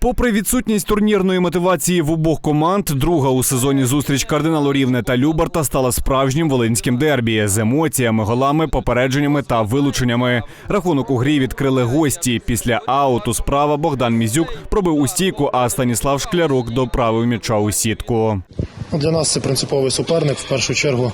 Попри відсутність турнірної мотивації в обох команд, друга у сезоні зустріч кардиналу Рівне та Любарта стала справжнім волинським дербі з емоціями, голами, попередженнями та вилученнями. Рахунок у грі відкрили гості. Після ауту справа Богдан Мізюк пробив у стійку, а Станіслав Шклярук доправив м'яча у сітку. Для нас це принциповий суперник. В першу чергу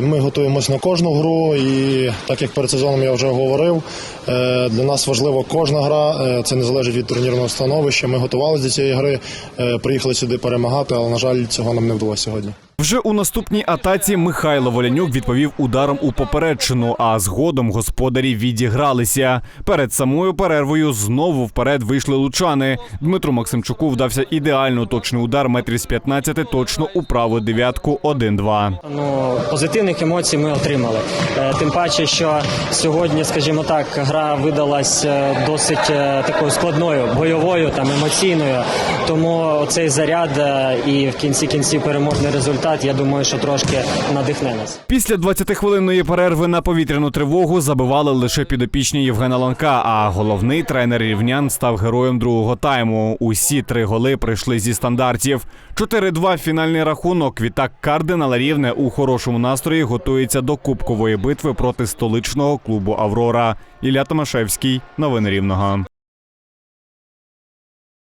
ми готуємось на кожну гру, і так як перед сезоном я вже говорив, е, для нас важлива кожна гра. Е, Це не залежить від турнірного становища. Ми готувалися до цієї гри, е, приїхали сюди перемагати, але на жаль, цього нам не вдалося сьогодні. Вже у наступній атаці Михайло Волянюк відповів ударом у попередчину, а згодом господарі відігралися. Перед самою перервою знову вперед вийшли лучани. Дмитру Максимчуку вдався ідеально точний удар метрів з 15 точно у праву дев'ятку 1-2. Ну, позитивних емоцій ми отримали. Е, Тим паче, що сьогодні, скажімо так, гра видалась е, досить е, такою складною, бойовою, там емоційною. Тому цей заряд і в кінці кінців переможний результат, я думаю, що трошки надихне нас. Після 20-хвилинної перерви на повітряну тривогу забивали лише підопічні Євгена Ланка. А головний тренер рівнян став героєм другого тайму. Усі три голи прийшли зі стандартів. 4-2 фінальний рахунок. Відтак кардинал Рівне у хорошому настрої готується до кубкової битви проти столичного клубу Аврора. Ілля Томашевський. Новини Рівного.